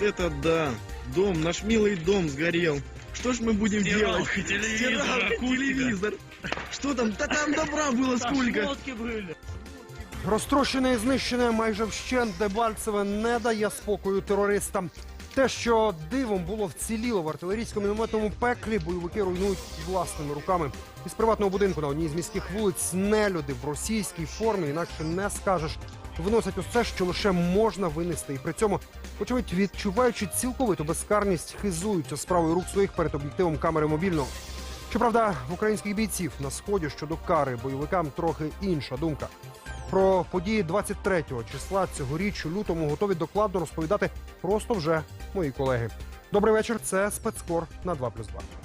Вот это да! Дом, наш милый дом сгорел. Что ж мы будем делать? Стиралка, телевизор, Стиралка, акустика. телевизор. Что там? Да там добра было сколько. Шмотки были. Розтрощене і знищене майже вщент Дебальцеве не дає спокою терористам. Те, що дивом було вціліло в артилерійському мінометному пеклі, бойовики руйнують власними руками. Із приватного будинку на одній з міських вулиць нелюди в російській формі, інакше не скажеш, виносять усе, що лише можна винести. І при цьому, очевидь, відчуваючи цілковиту безкарність, хизуються справою рук своїх перед об'єктивом камери мобільного. Щоправда, в українських бійців на сході щодо кари бойовикам трохи інша думка. Про події 23-го числа цьогоріч у лютому готові докладно розповідати просто вже мої колеги. Добрий вечір. Це спецкор на 2+,2.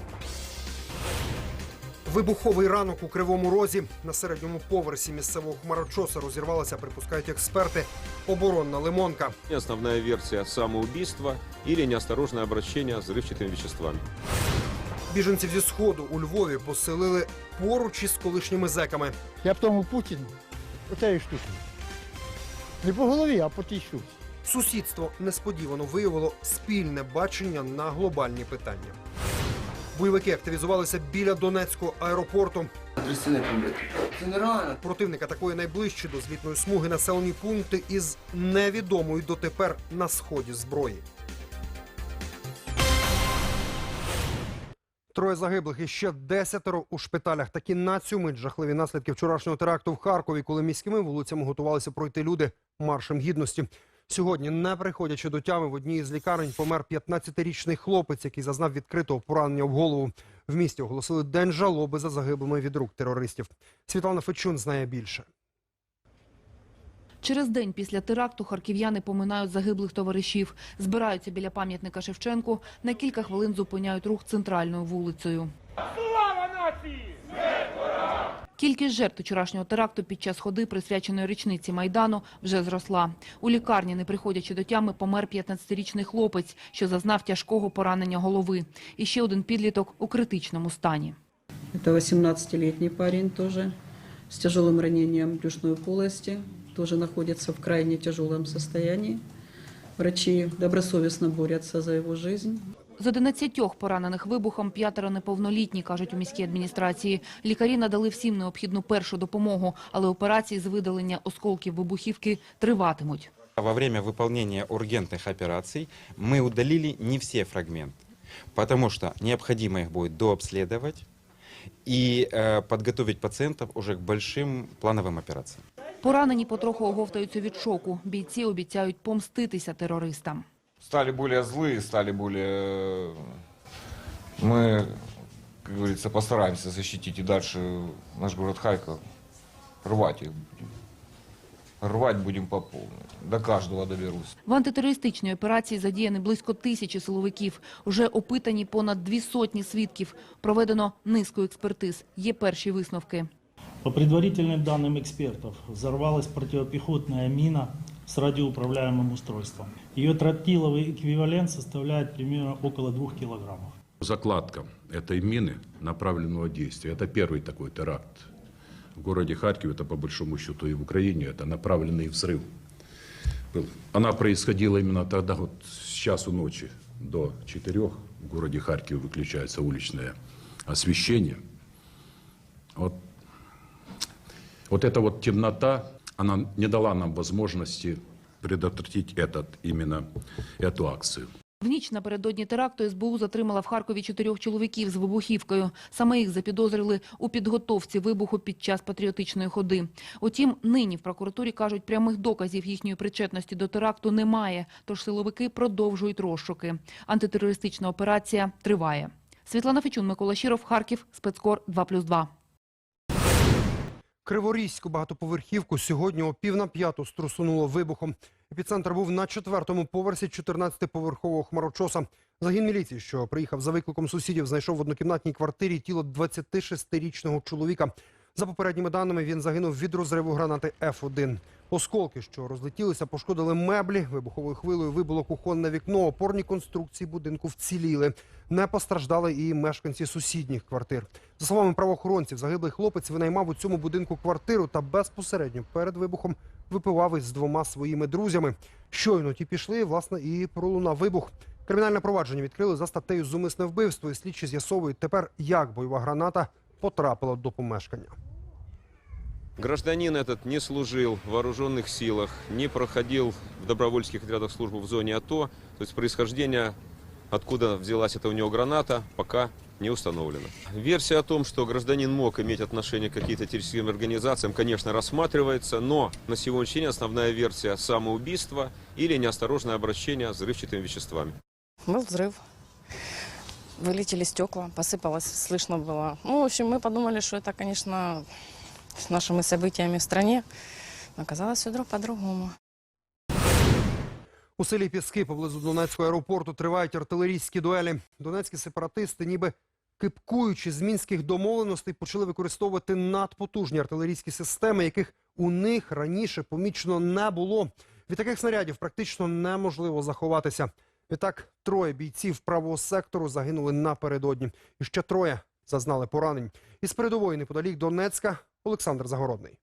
Вибуховий ранок у кривому розі на середньому поверсі місцевого хмарочоса розірвалася, припускають експерти, оборонна лимонка. Основная версия самоубийства или неосторожное обращение с взрывчатыми веществами. Біженців зі сходу у Львові поселили поруч із колишніми зеками. Я б тому Путін оцеї штуки. Не по голові, а по тій штуці. Сусідство несподівано виявило спільне бачення на глобальні питання. Бойовики активізувалися біля Донецького аеропорту. Трясини. Це нереально. Противник атакує найближчі до злітної смуги населені пункти із невідомою дотепер на сході зброї. Троє загиблих і ще десятеро у шпиталях. Такі на жахливі наслідки вчорашнього теракту в Харкові, коли міськими вулицями готувалися пройти люди маршем гідності. Сьогодні, не приходячи до тями, в одній із лікарень помер 15-річний хлопець, який зазнав відкритого поранення в голову. В місті оголосили день жалоби за загиблими від рук терористів. Світлана Фечун знає більше. Через день після теракту харків'яни поминають загиблих товаришів, збираються біля пам'ятника Шевченку, на кілька хвилин зупиняють рух центральною вулицею. Кількість жертв вчорашнього теракту під час ходи, присвяченої річниці Майдану, вже зросла. У лікарні, не приходячи до тями, помер 15-річний хлопець, що зазнав тяжкого поранення голови. І ще один підліток у критичному стані. Это 18-летний парень тоже с тяжелым ранением брюшной полости, тоже находится в крайне тяжелом состоянии. Врачи добросовестно борются за его жизнь. З 11 поранених вибухом п'ятеро неповнолітні, кажуть у міській адміністрації. Лікарі надали всім необхідну першу допомогу, але операції з видалення осколків вибухівки триватимуть. Во время выполнения ургентных операций мы удалили не все фрагменты, потому что необходимо их будет дообследовать и э, подготовить пациентов уже к большим плановым операциям. Поранені потроху оговтаються від шоку. Бійці обіцяють помститися терористам. стали более злые, стали более... Мы, как говорится, постараемся защитить и дальше наш город Харьков. Рвать их будем. Рвать будем по полной. До каждого доберусь. В антитерористичній операції задіяні близько тисячі силовиків. Уже опитані понад дві сотні свідків. Проведено низку експертиз. Є перші висновки. По предварительным данным экспертов, взорвалась противопехотная мина с радиоуправляемым устройством. Ее тротиловый эквивалент составляет примерно около 2 килограммов. закладка этой мины направленного действия. Это первый такой теракт. В городе Харьков, это по большому счету и в Украине, это направленный взрыв. был. Она происходила именно тогда, вот с часу ночи до четырех в городе Харькове выключается уличное освещение. Вот, вот эта вот темнота, она не дала нам возможности предотвратить этот, именно эту акцию. В ніч напередодні теракту СБУ затримала в Харкові чотирьох чоловіків з вибухівкою. Саме їх запідозрили у підготовці вибуху під час патріотичної ходи. Утім, нині в прокуратурі кажуть, прямих доказів їхньої причетності до теракту немає, тож силовики продовжують розшуки. Антитерористична операція триває. Світлана Фечун, Микола Щиров, Харків, спецкор 2+,2. Криворізьку багатоповерхівку сьогодні о пів на п'яту струсунуло вибухом. Епіцентр був на четвертому поверсі 14-поверхового хмарочоса. Загін міліції, що приїхав за викликом сусідів, знайшов в однокімнатній квартирі тіло 26-річного чоловіка. За попередніми даними, він загинув від розриву гранати Ф1. Осколки, що розлетілися, пошкодили меблі. Вибуховою хвилею вибило кухонне вікно. Опорні конструкції будинку вціліли. Не постраждали і мешканці сусідніх квартир. За словами правоохоронців, загиблий хлопець винаймав у цьому будинку квартиру та безпосередньо перед вибухом випивав із двома своїми друзями. Щойно ті пішли, власне, і пролунав вибух. Кримінальне провадження відкрили за статтею зумисне вбивство. І слідчі з'ясовують тепер, як бойова граната потрапила до помешкання. Гражданин этот не служил в вооруженных силах, не проходил в добровольческих отрядах службу в зоне АТО. То есть происхождение, откуда взялась эта у него граната, пока не установлено. Версия о том, что гражданин мог иметь отношение к каким-то террористическим организациям, конечно, рассматривается, но на сегодняшний день основная версия – самоубийство или неосторожное обращение с взрывчатыми веществами. Был взрыв. Вылетели стекла, посыпалось, слышно было. Ну, в общем, мы подумали, что это, конечно, с нашими событиями в стране. Оказалось все по-другому. У селі Піски поблизу Донецького аеропорту тривають артилерійські дуелі. Донецькі сепаратисти, ніби кипкуючи з мінських домовленостей, почали використовувати надпотужні артилерійські системи, яких у них раніше помічено не було. Від таких снарядів практично неможливо заховатися. Відтак троє бійців правого сектору загинули напередодні. І ще троє зазнали поранень. Із передової неподалік Донецька Олександр Загородний.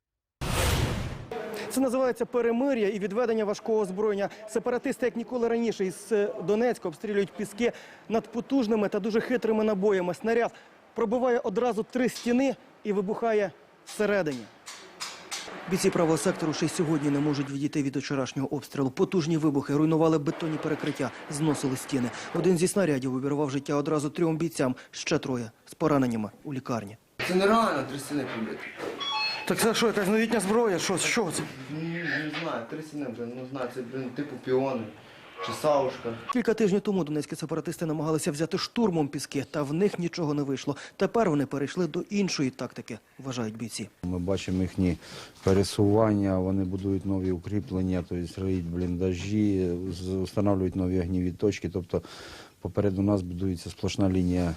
Це називається перемир'я і відведення важкого озброєння. Сепаратисти, як ніколи раніше, із е, Донецька обстрілюють піски над потужними та дуже хитрими набоями. Снаряд пробиває одразу три стіни і вибухає всередині. Бійці правого сектору ще й сьогодні не можуть відійти від вчорашнього обстрілу. Потужні вибухи руйнували бетонні перекриття, зносили стіни. Один зі снарядів обірвав життя одразу трьом бійцям, ще троє з пораненнями у лікарні. Це нереально три стіни побити. Так це що, якась новітня зброя? Що, що це? Ну, не знаю, три стіни, блин, ну знаю, це, блин, типу піони чи саушка. Кілька тижнів тому донецькі сепаратисти намагалися взяти штурмом піски, та в них нічого не вийшло. Тепер вони перейшли до іншої тактики, вважають бійці. Ми бачимо їхні пересування, вони будують нові укріплення, тобто риють бліндажі, встановлюють нові огніві точки. Тобто попереду нас будується сплошна лінія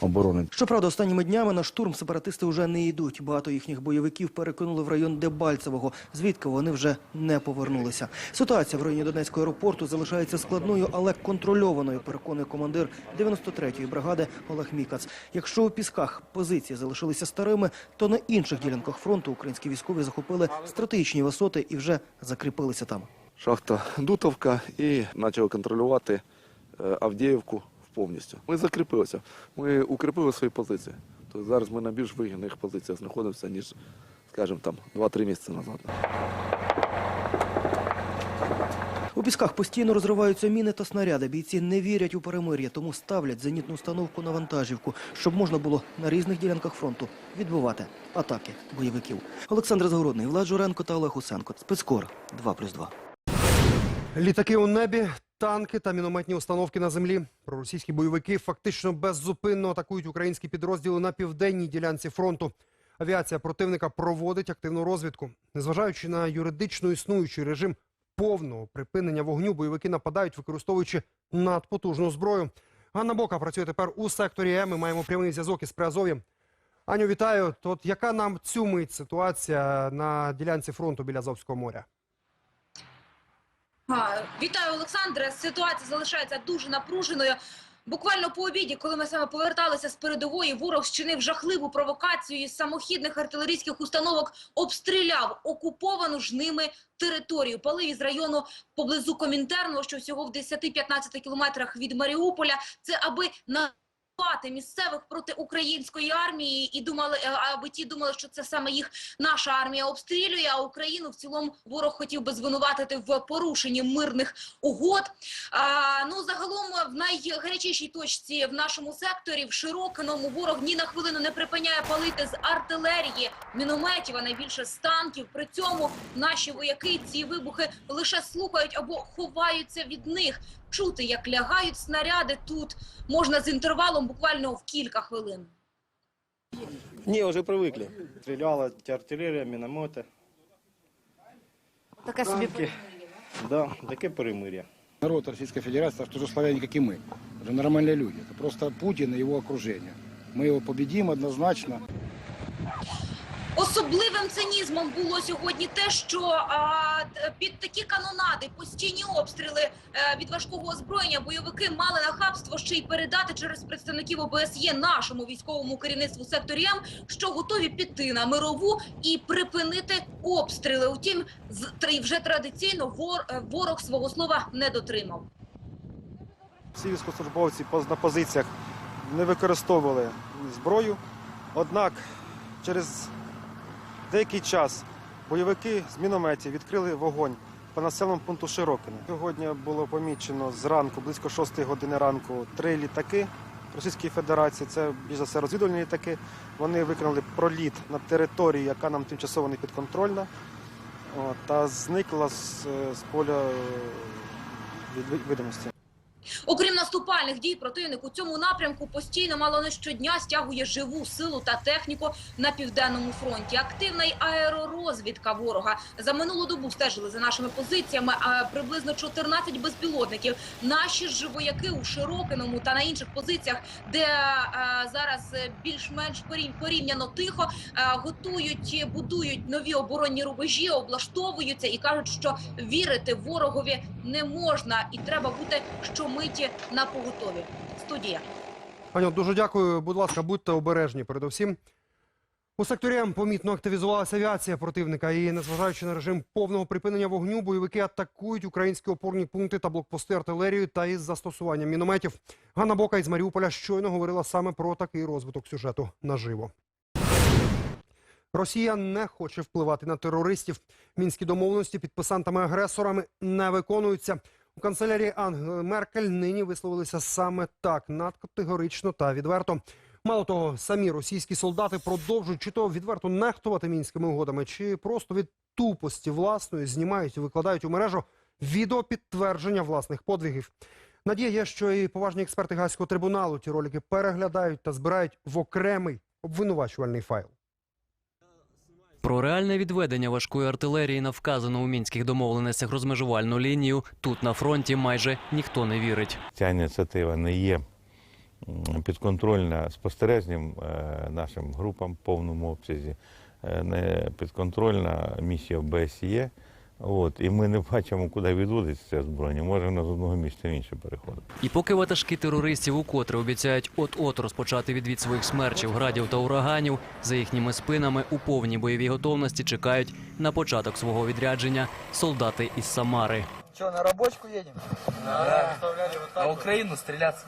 оборони. Щоправда, останніми днями на штурм сепаратисти вже не йдуть. Багато їхніх бойовиків перекинули в район Дебальцевого, звідки вони вже не повернулися. Ситуація в районі Донецького аеропорту залишається складною, але контрольованою, переконує командир 93-ї бригади Олег Мікац. Якщо у пісках позиції залишилися старими, то на інших ділянках фронту українські військові захопили стратегічні висоти і вже закріпилися там. шахта Дутовка і почали контролювати е, Авдіївку повністю. Ми закріпилися, ми укріпили свої позиції. Тобто зараз ми на більш вигідних позиціях знаходимося, ніж, скажімо, там 2-3 місяці назад. У пісках постійно розриваються міни та снаряди. Бійці не вірять у перемир'я, тому ставлять зенітну установку на вантажівку, щоб можна було на різних ділянках фронту відбивати атаки бойовиків. Олександр Загородний, Влад Журенко та Олег Усенко. Спецкор 2+,2. Літаки у небі, танки та мінометні установки на землі. Проросійські бойовики фактично беззупинно атакують українські підрозділи на південній ділянці фронту. Авіація противника проводить активну розвідку. Незважаючи на юридично існуючий режим повного припинення вогню, бойовики нападають, використовуючи надпотужну зброю. Ганна Бока працює тепер у секторі Е. Ми маємо прямий зв'язок із Приазов'ям. Аню, вітаю. От яка нам цю мить ситуація на ділянці фронту біля Азовського моря? Вітаю, Олександре. Ситуація залишається дуже напруженою. Буквально по обіді, коли ми саме поверталися з передової, ворог зчинив жахливу провокацію із самохідних артилерійських установок, обстріляв окуповану ж ними територію. Палив із району поблизу Комінтерного, що всього в 10-15 кілометрах від Маріуполя. Це аби на місцевих проти української армії і думали, е, аби ті думали, що це саме їх наша армія обстрілює, а Україну в цілому ворог хотів би звинуватити в порушенні мирних угод. А, ну загалом в найгарячішій точці в нашому секторі в Широкиному ворог ні на хвилину не припиняє палити з артилерії, мінометів, а найбільше з танків. При цьому наші вояки ці вибухи лише слухають або ховаються від них Чути, як лягають снаряди тут можна з інтервалом буквально в кілька хвилин. Ні, вже привикли. Стріляла артилерія, міномети. Таке собі Да, таке перемир'я. Народ Российской Федерации, так же славяне, как и мы. Это нормальные люди. Это просто Путин и его окружение. Мы его победим однозначно. Особливим цинізмом було сьогодні те, що а, під такі канонади, постійні обстріли е, від важкого озброєння бойовики мали нахабство ще й передати через представників ОБСЄ нашому військовому керівництву секторі М, що готові піти на мирову і припинити обстріли. Утім, з- вже традиційно вор, е, ворог свого слова не дотримав. Всі військовослужбовці на позиціях не використовували зброю. Однак через деякий час бойовики з мінометів відкрили вогонь по населеному пункту Широкине. Сьогодні було помічено зранку, близько 6 години ранку, три літаки Російської Федерації. Це більш за все розвідувальні літаки. Вони виконали проліт на території, яка нам тимчасово не підконтрольна, та зникла з, е, з поля е, від видимості. Окрім наступальних дій, противник у цьому напрямку постійно мало не щодня стягує живу силу та техніку на південному фронті. Активна й аеророзвідка ворога за минулу добу стежили за нашими позиціями. Приблизно 14 безпілотників. Наші ж вояки у Широкиному та на інших позиціях, де е, зараз більш-менш порів- порівняно тихо, е, готують, будують нові оборонні рубежі, облаштовуються і кажуть, що вірити ворогові не можна, і треба бути щомиті на поготові. Студія. Паню, дуже дякую. Будь ласка, будьте обережні передусім. У секторі М помітно активізувалася авіація противника і, незважаючи на режим повного припинення вогню, бойовики атакують українські опорні пункти та блокпости артилерією та із застосуванням мінометів. Ганна Бока із Маріуполя щойно говорила саме про такий розвиток сюжету наживо. Росія не хоче впливати на терористів. Мінські домовленості підписантами-агресорами не виконуються. У канцелярії Ангели Меркель нині висловилися саме так надкатегорично та відверто. Мало того, самі російські солдати продовжують чи то відверто нехтувати мінськими угодами, чи просто від тупості власної знімають і викладають у мережу відео підтвердження власних подвигів. Надія є, що і поважні експерти Гаазького трибуналу ті ролики переглядають та збирають в окремий обвинувачувальний файл. Про реальне відведення важкої артилерії на вказану у мінських домовленостях розмежувальну лінію тут на фронті майже ніхто не вірить. Ця ініціатива не є підконтрольна спостережним е, нашим групам в повному обсязі, е, не підконтрольна місія ОБСЄ. От, і ми не бачимо, куди відводиться це озброєння. Може, воно з одного місця в інше переходить. І поки ватажки терористів укотре обіцяють от-от розпочати відвід своїх смерчів, градів та ураганів, за їхніми спинами у повній бойовій готовності чекають на початок свого відрядження солдати із Самари. Что, на рабочку едем? Да. А Украину стреляться?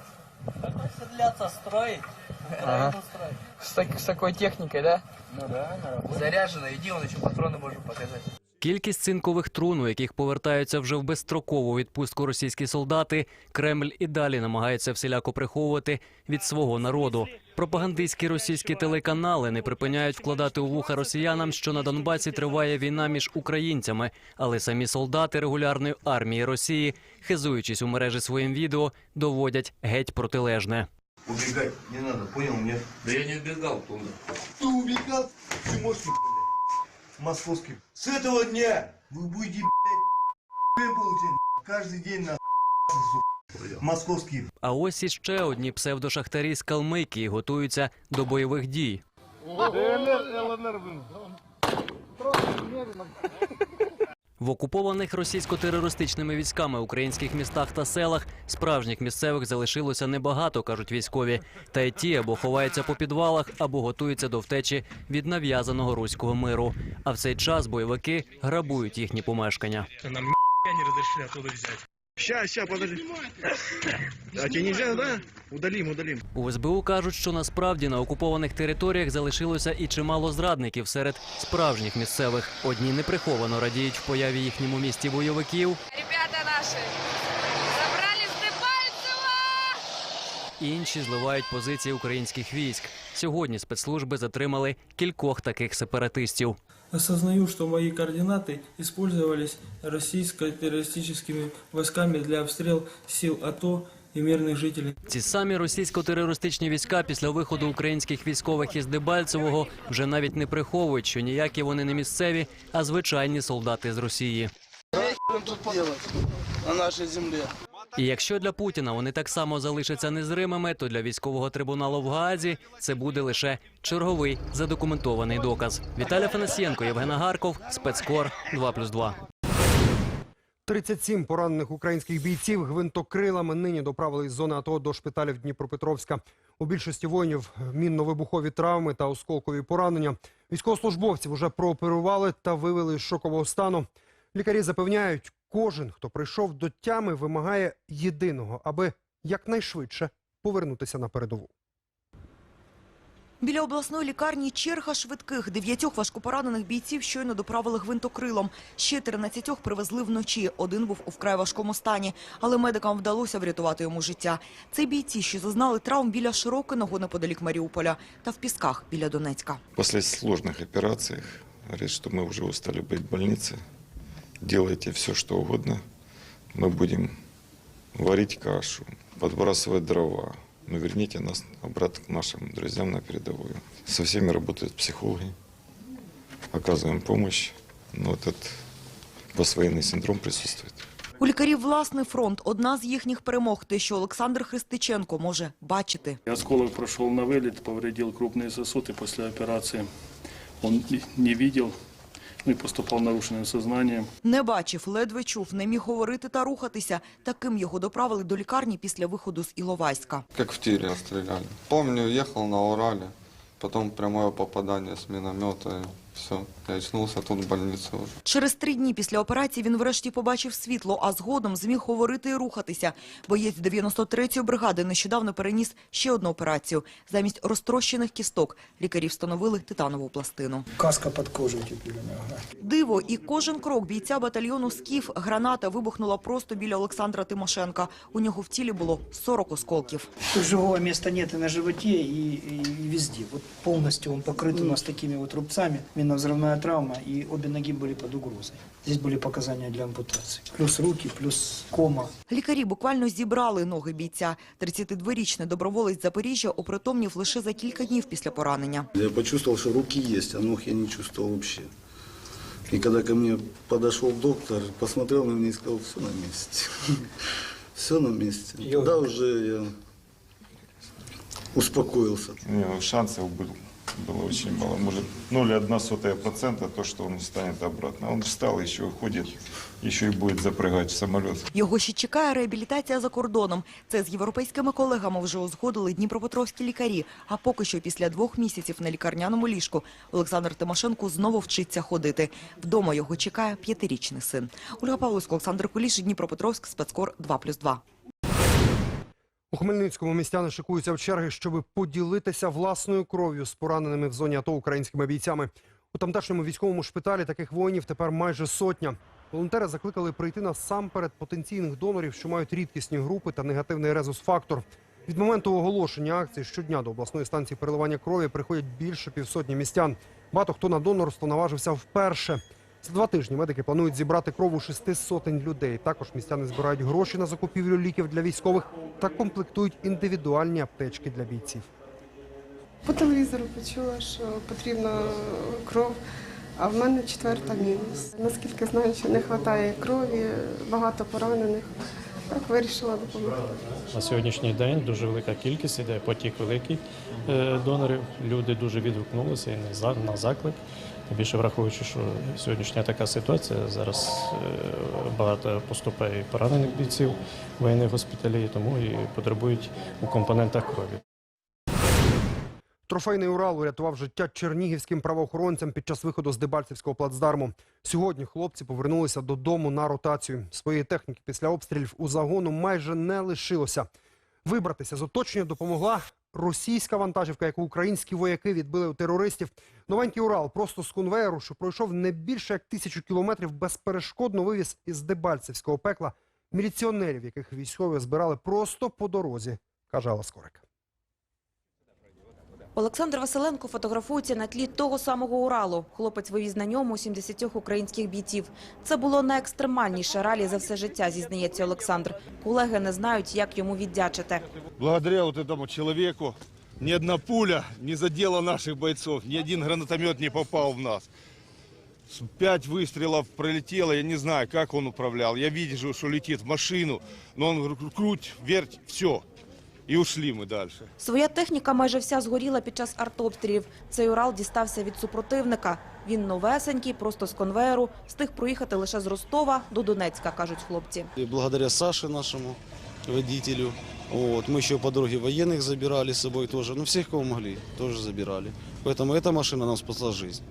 Стреляться, строить. Украину строить. С, так- с такой техникой, да? Ну да, на работе. Заряжено, иди, он еще патроны можем показать. Кількість цинкових трун, у яких повертаються вже в безстрокову відпустку російські солдати, Кремль і далі намагається всіляко приховувати від свого народу. Пропагандистські російські телеканали не припиняють вкладати у вуха росіянам, що на Донбасі триває війна між українцями, але самі солдати регулярної армії Росії, хизуючись у мережі своїм відео, доводять геть протилежне. Убегать не надо, понял нет? Да я не убегал туда. Ты убегал? Ты мощник, блядь Московский. С этого дня вы будете, блядь, получать каждый день на сука. Московский. А ось іще одні псевдошахтарі з Калмикії готуються до бойових дій. в окупованих російсько-терористичними військами українських містах та селах справжніх місцевих залишилося небагато, кажуть військові. Та й ті або ховаються по підвалах, або готуються до втечі від нав'язаного руського миру. А в цей час бойовики грабують їхні помешкання. Нам не розрішили туди взять. Ща, ща, подожди. А тебе нельзя, да? Удалим, удалим. У СБУ кажуть, що насправді на окупованих територіях залишилося і чимало зрадників серед справжніх місцевих. Одні неприховано радіють в появі їхньому місті бойовиків, Ребята наши забрали Дебальцева! інші зливають позиції українських військ. Сьогодні спецслужби затримали кількох таких сепаратистів. Осознаю, что мои координаты использовались российско-террористическими войсками для обстрела сил АТО и мирных жителей. Ці самі російсько-терористичні війська після виходу українських військових із Дебальцевого вже навіть не приховують, що ніякі вони не місцеві, а звичайні солдати з Росії. тут делать на нашей земле? І якщо для Путіна вони так само залишаться незримими, то для військового трибуналу в Гаазі це буде лише черговий задокументований доказ. Віталій Фанасьєнко, Євген Агарков, спецкор 2+,2. 37 поранених українських бійців гвинтокрилами нині доправили із зони АТО до шпиталів Дніпропетровська. У більшості воїнів мінно-вибухові травми та осколкові поранення. Військовослужбовців уже прооперували та вивели із шокового стану. Лікарі запевняють, кожен, хто прийшов до тями, вимагає єдиного, аби якнайшвидше повернутися на передову. Біля обласної лікарні черга швидких. Дев'ятьох важкопоранених бійців щойно доправили гвинтокрилом. Ще 13 привезли вночі. Один був у вкрай важкому стані, але медикам вдалося врятувати йому життя. Це бійці, що зазнали травм біля Широкиного неподалік Маріуполя та в Пісках біля Донецька. После сложных операций говорит, что мы уже устали быть в больнице. Делайте все, что угодно. Мы будем варить кашу, подбрасывать дрова. Но верните нас обратно к нашим друзьям на передовую. Со всеми работают психологи, оказываем помощь. Но этот поствоенный синдром присутствует. У лікарів власний фронт. Одна з їхніх перемог – те, що Олександр Христиченко може бачити. Осколок прошел на вылет, повредил крупные сосуды после операции. Он не видел, ну поступав поступал сознанням. Не бачив, ледве чув, не міг говорити та рухатися. Таким його доправили до лікарні після виходу з Іловайська. Як в тірі стріляли. Помню, їхав на Оралі потім прямое попадання з миномета, и все. Я очнулся тут в больнице уже. Через три дні після операції він врешті побачив світло, а згодом зміг говорити і рухатися. Боєць 93-ї бригади нещодавно переніс ще одну операцію. Замість розтрощених кісток лікарі встановили титанову пластину. Каска под кожей теперь у него. Диво, і кожен крок бійця батальйону «Скіф» граната вибухнула просто біля Олександра Тимошенка. У нього в тілі було 40 осколків. Тут живого нет и на животе, и, и везде. Вот полностью он покрыт у нас такими вот рубцами. Минно-взрывная травма, и обе ноги были под угрозой. Здесь были показания для ампутации. Плюс руки, плюс кома. Лікарі буквально зібрали ноги бійця. 32-річний доброволець Запоріжжя опритомнів лише за кілька днів після поранення. Я почувствовал, что руки есть, а ног я не чувствовал вообще. И когда ко мне подошел доктор, посмотрел на меня и сказал, все на месте. Все на месте. Тогда уже я успокоился. У него шансов был, было очень мало. Может, 0,1 сотая процента то, что он встанет обратно. Он встал, еще уходит, еще и будет запрыгать в самолет. Його ще чекає реабілітація за кордоном. Це з європейськими колегами вже узгодили дніпропетровські лікарі. А поки що після двох місяців на лікарняному ліжку Олександр Тимошенко знову вчиться ходити. Вдома його чекає п'ятирічний син. Ольга Павловська, Олександр Куліш, Дніпропетровськ, спецкор 2+,2. У Хмельницькому містяни шикуються в черги, щоб поділитися власною кров'ю з пораненими в зоні АТО українськими бійцями. У тамтешньому військовому шпиталі таких воїнів тепер майже сотня. Волонтери закликали прийти насамперед потенційних донорів, що мають рідкісні групи та негативний резус-фактор. Від моменту оголошення акції щодня до обласної станції переливання крові приходять більше півсотні містян. Багато хто на донорство наважився вперше. За два тижні медики планують зібрати кров у шести сотень людей. Також містяни збирають гроші на закупівлю ліків для військових та комплектують індивідуальні аптечки для бійців. По телевізору почула, що потрібна кров, а в мене четверта мінус. Наскільки знаю, що не вистачає крові, багато поранених. Так вирішила допомогти. На сьогоднішній день дуже велика кількість іде потік великий е, донорів. Люди дуже відгукнулися на заклик. Більше враховуючи, що сьогоднішня така ситуація зараз е, багато поступає поранених бійців воєнних госпіталів, тому і потребують у компонентах крові. Трофейний Урал урятував життя чернігівським правоохоронцям під час виходу з Дебальцевського плацдарму. Сьогодні хлопці повернулися додому на ротацію. Своєї техніки після обстрілів у загону майже не лишилося. Вибратися з оточення допомогла російська вантажівка, яку українські вояки відбили у терористів. Новенький Урал просто з конвеєру, що пройшов не більше як тисячу кілометрів, безперешкодно вивіз із Дебальцевського пекла міліціонерів, яких військові збирали просто по дорозі, каже Алла Скорик. Олександр Василенко фотографується на тлі того самого Уралу. Хлопець вивіз на ньому 70 українських бійців. Це було найекстремальніше ралі за все життя, зізнається Олександр. Колеги не знають, як йому віддячити. Благодаря вот человеку ни одна пуля не задела наших бойцов, ни один гранатомет не попал в нас. Пять выстрелов пролетело, я не знаю, как он управлял. Я видел, что летит в машину, но он круть, верть, все И ушли мы дальше. Своя техніка майже вся згоріла під час артобстрілів. Цей Урал дістався від супротивника. Він новесенький, просто з конвеєру. Встиг проїхати лише з Ростова до Донецька, кажуть хлопці. И благодаря Саше нашему водителю. Вот, мы еще по дороге военных забирали с собой тоже. Ну, всех, кого могли, тоже забирали. Поэтому эта машина нам спасла жизнь.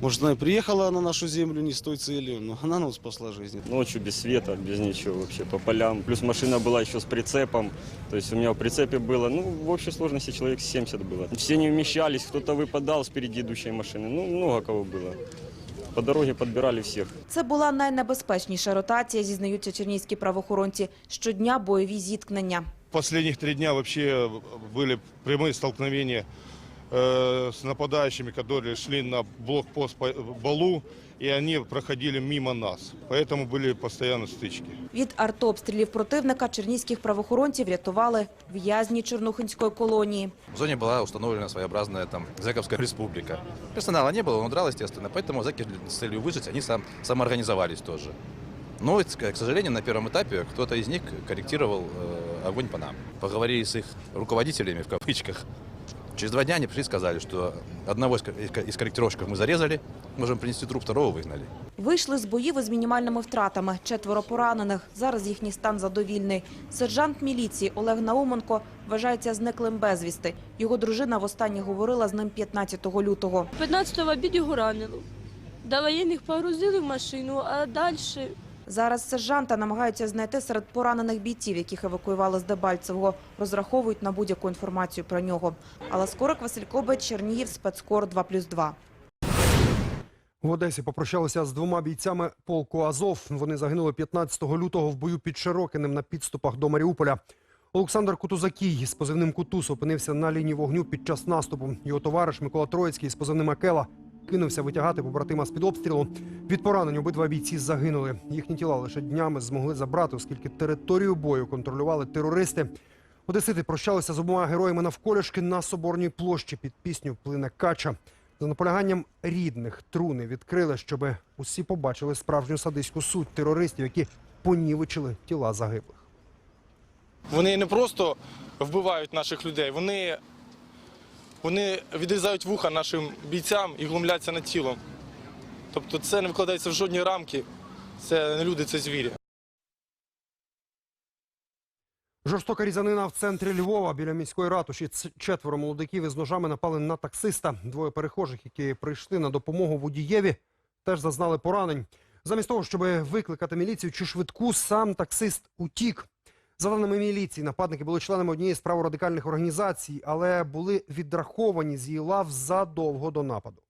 Может, она и приехала на нашу землю не с той целью, но она нам спасла жизнь. Ночью без света, без ничего вообще, по полям. Плюс машина была еще с прицепом. То есть у меня в прицепе было, ну, в общей сложности человек 70 было. Все не вмещались, кто-то выпадал с впереди идущей машины. Ну, много кого было. По дороге подбирали всех. Це була найнебезпечніша ротація, зізнаються чернігівські правоохоронці. Щодня бойові зіткнення. Последних три дня вообще были прямые столкновения э, с нападающими, которые шли на блокпост по Балу, и они проходили мимо нас. Поэтому были постоянно стычки. Від артобстрілів противника чернігівських правоохоронців рятували в'язні Чорнухинської колонії. В зоне была установлена своеобразная там зэковская республика. Персонала не было, он драл, естественно, поэтому зэки с целью выжить, они сам, самоорганизовались тоже. Но, к к сожалению, на первом этапе кто-то из них корректировал э, огонь по нам. Поговорили с их руководителями, в кавычках. Через два дня они пришли и сказали, что одного из кор- из корректировщиков мы зарезали, можем принести труп, второго выгнали. Вийшли з боїв із мінімальними втратами. Четверо поранених. Зараз їхній стан задовільний. Сержант міліції Олег Науменко вважається зниклим безвісти. Його дружина востаннє говорила з ним 15 лютого. 15 в обід його ранило. До воєнних погрузили в машину, а далі Зараз сержанта намагаються знайти серед поранених бійців, яких евакуювали з Дебальцевого. Розраховують на будь-яку інформацію про нього. Алла Скорик, Василь Кобець, Чернігів, спецкор 2+,2. В Одесі попрощалися з двома бійцями полку Азов. Вони загинули 15 лютого в бою під Широкинем на підступах до Маріуполя. Олександр Кутузакій з позивним Кутус опинився на лінії вогню під час наступу. Його товариш Микола Троїцький з позивним Акела кинувся витягати побратима з-під обстрілу. Від поранень обидва бійці загинули. Їхні тіла лише днями змогли забрати, оскільки територію бою контролювали терористи. Одесити прощалися з обома героями навколішки на Соборній площі під пісню «Плине кача». За наполяганням рідних труни відкрили, щоб усі побачили справжню садиську суть терористів, які понівечили тіла загиблих. Вони не просто вбивають наших людей, вони, вони відрізають вуха нашим бійцям і глумляться над тілом. Тобто це не вкладається в жодні рамки. Це не люди, це звірі. Жорстока різанина в центрі Львова біля міської ратуші. Четверо молодиків із ножами напали на таксиста. Двоє перехожих, які прийшли на допомогу водієві, теж зазнали поранень. Замість того, щоб викликати міліцію чи швидку, сам таксист утік. За даними міліції, нападники були членами однієї з праворадикальних організацій, але були відраховані з її лав задовго до нападу.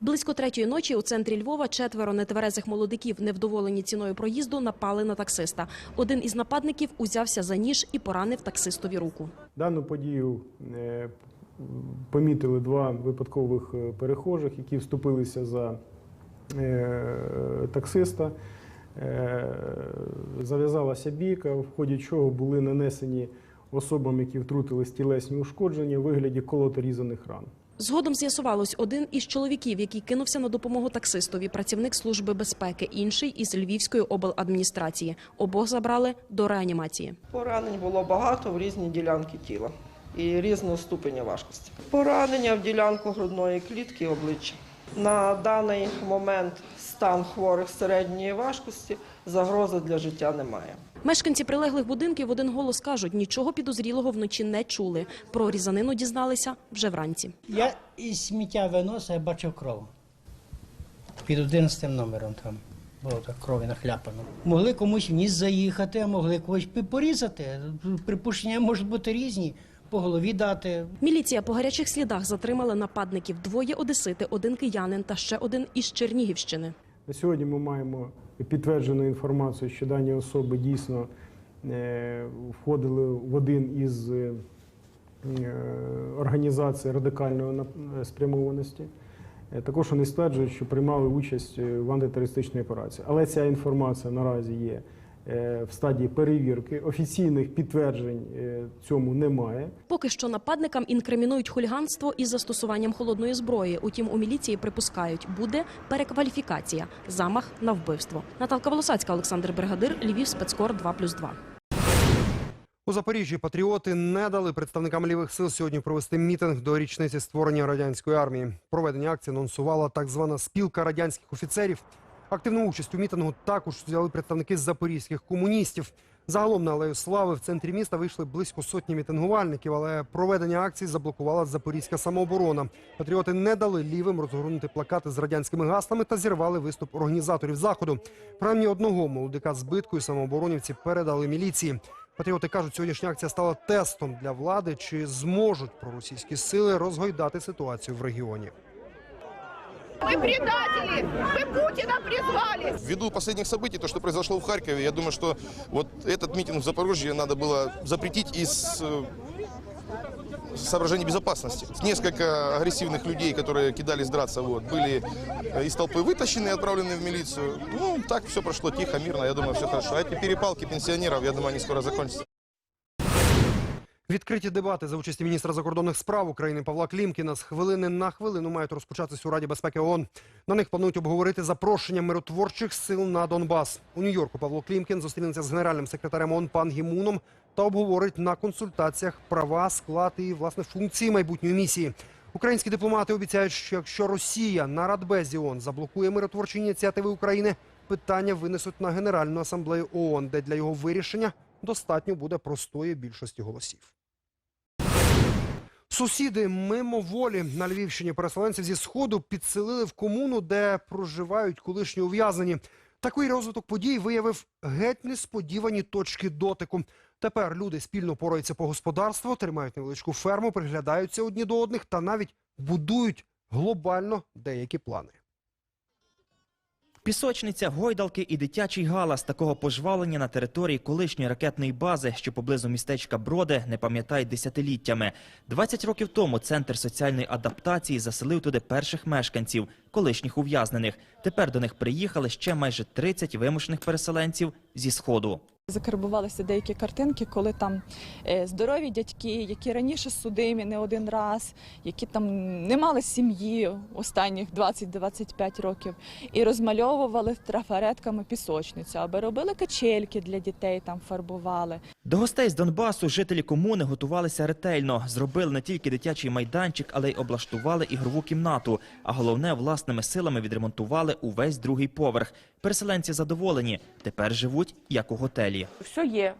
Близько третьої ночі у центрі Львова четверо нетверезих молодиків, невдоволені ціною проїзду, напали на таксиста. Один із нападників узявся за ніж і поранив таксистові руку. Дану подію е, помітили два випадкових е, перехожих, які вступилися за е, таксиста. Е, Зав'язалася бійка, в ході чого були нанесені особам, які втрутились тілесні ушкодження у вигляді колоторізаних ран. Згодом з'ясувалось, один із чоловіків, який кинувся на допомогу таксистові, працівник служби безпеки, інший із Львівської обладміністрації. Обох забрали до реанімації. Поранень було багато в різні ділянки тіла і різного ступеня важкості. Поранення в ділянку грудної клітки обличчя. На даний момент стан хворих середньої важкості загрози для життя немає. Мешканці прилеглих будинків в один голос кажуть, нічого підозрілого вночі не чули. Про різанину дізналися вже вранці. Я із сміття виносив, я бачив кров. Під 11 номером там було так крові нахляпано. Могли комусь в ніс заїхати, а могли когось порізати. Припущення можуть бути різні, по голові дати. Міліція по гарячих слідах затримала нападників. Двоє одесити, один киянин та ще один із Чернігівщини. На сьогодні ми маємо підтверджену інформацію, що дані особи дійсно е, входили в один із е, організацій радикальної нап- спрямованості. Е, Також вони стверджують, що приймали участь е, в антитерористичній операції. Але ця інформація наразі є е, в стадії перевірки. Офіційних підтверджень е, цьому немає. Поки що нападникам інкримінують хуліганство із застосуванням холодної зброї. Утім, у міліції припускають, буде перекваліфікація, замах на вбивство. Наталка Волосацька, Олександр Бригадир, Львів, спецкор 2+,2. У Запоріжжі патріоти не дали представникам лівих сил сьогодні провести мітинг до річниці створення радянської армії. Проведення акції анонсувала так звана спілка радянських офіцерів. Активну участь у мітингу також взяли представники запорізьких комуністів. Загалом на алею слави в центрі міста вийшли близько сотні мітингувальників, але проведення акції заблокувала запорізька самооборона. Патріоти не дали лівим розгорнути плакати з радянськими гаслами та зірвали виступ організаторів заходу. Принаймні одного молодика збитку і самооборонівці передали міліції. Патріоти кажуть, сьогоднішня акція стала тестом для влади, чи зможуть проросійські сили розгойдати ситуацію в регіоні. Вы предатели! Вы Путина призвали! Ввиду последних событий, то, что произошло в Харькове, я думаю, что вот этот митинг в Запорожье надо было запретить из э, соображений безопасности. Несколько агрессивных людей, которые кидались драться, вот, были э, из толпы вытащены и отправлены в милицию. Ну, так все прошло тихо, мирно, я думаю, все хорошо. А эти перепалки пенсионеров, я думаю, они скоро закончатся. Відкриті дебати за участі міністра закордонних справ України Павла Клімкіна з хвилини на хвилину мають розпочатися у Раді безпеки ООН. На них планують обговорити запрошення миротворчих сил на Донбас. У Нью-Йорку Павло Клімкін зустрінеться з генеральним секретарем ООН пан Гімуном та обговорить на консультаціях права, склад і власне функції майбутньої місії. Українські дипломати обіцяють, що якщо Росія на Радбезі ООН заблокує миротворчі ініціативи України, питання винесуть на Генеральну асамблею ООН, де для його вирішення достатньо буде простої більшості голосів. Сусіди мимоволі на Львівщині переселенців зі сходу підселили в комуну, де проживають колишні ув'язнені. Такий розвиток подій виявив геть несподівані точки дотику. Тепер люди спільно пораються по господарству, тримають невеличку ферму, приглядаються одні до одних та навіть будують глобально деякі плани. Пісочниця, гойдалки і дитячий галас такого пожвалення на території колишньої ракетної бази, що поблизу містечка Броди, не пам'ятають десятиліттями. 20 років тому центр соціальної адаптації заселив туди перших мешканців, колишніх ув'язнених. Тепер до них приїхали ще майже 30 вимушених переселенців зі сходу. Закарбувалися деякі картинки, коли там е, здорові дядьки, які раніше судимі не один раз, які там не мали сім'ї останніх 20-25 років, і розмальовували трафаретками пісочницю, аби робили качельки для дітей, там фарбували. До гостей з Донбасу жителі комуни готувалися ретельно. Зробили не тільки дитячий майданчик, але й облаштували ігрову кімнату. А головне, власними силами відремонтували увесь другий поверх. Переселенці задоволені. Тепер живуть як у готелі. Все є.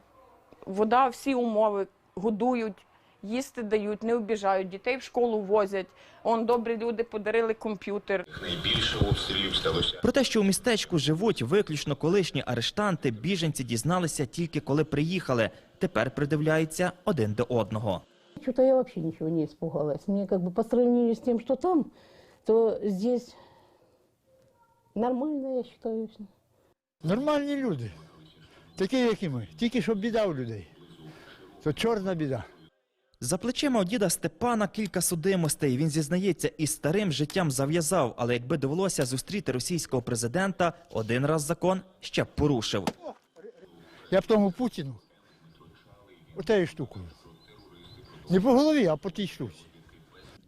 Вода, всі умови годують, їсти дають, не обіжають, дітей в школу возять. Он добрі люди подарили комп'ютер. Найбільше обстрілів сталося. Про те, що у містечку живуть виключно колишні арештанти, біженці дізналися тільки коли приїхали. Тепер придивляються один до одного. Что-то я вообще ничего не испугалась. Мне как бы по сравнению с тем, что там, то здесь нормально, я считаю. всё. Нормальні люди, такі, як і ми, тільки щоб біда у людей. То чорна біда. За плечима у діда Степана кілька судимостей. Він зізнається, із старим життям зав'язав, але якби довелося зустріти російського президента, один раз закон ще б порушив. Я б тому Путіну отею штукою. Не по голові, а по тій штуці.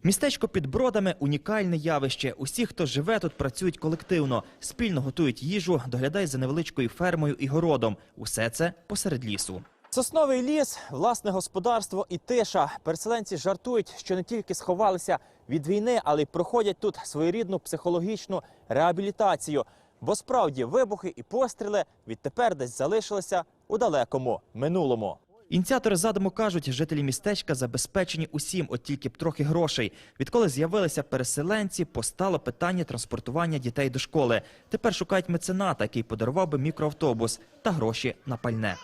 Містечко під бродами унікальне явище. Усі, хто живе тут, працюють колективно, спільно готують їжу, доглядають за невеличкою фермою і городом. Усе це посеред лісу. Сосновий ліс, власне господарство і тиша. Переселенці жартують, що не тільки сховалися від війни, але й проходять тут своєрідну психологічну реабілітацію. Бо справді вибухи і постріли відтепер десь залишилися у далекому минулому. Ініціатори задуму кажуть, жителі містечка забезпечені усім, от тільки б трохи грошей. Відколи з'явилися переселенці, постало питання транспортування дітей до школи. Тепер шукають мецената, який подарував би мікроавтобус та гроші на пальне.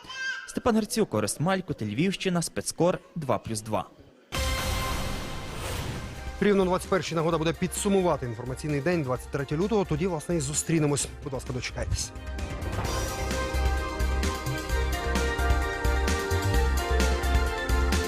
Степан Герцюк, Орест Малько, Львівщина, спецкор 2+,2. Рівно 21-й нагода буде підсумувати інформаційний день 23 лютого. Тоді, власне, і зустрінемось. Будь ласка, дочекайтесь.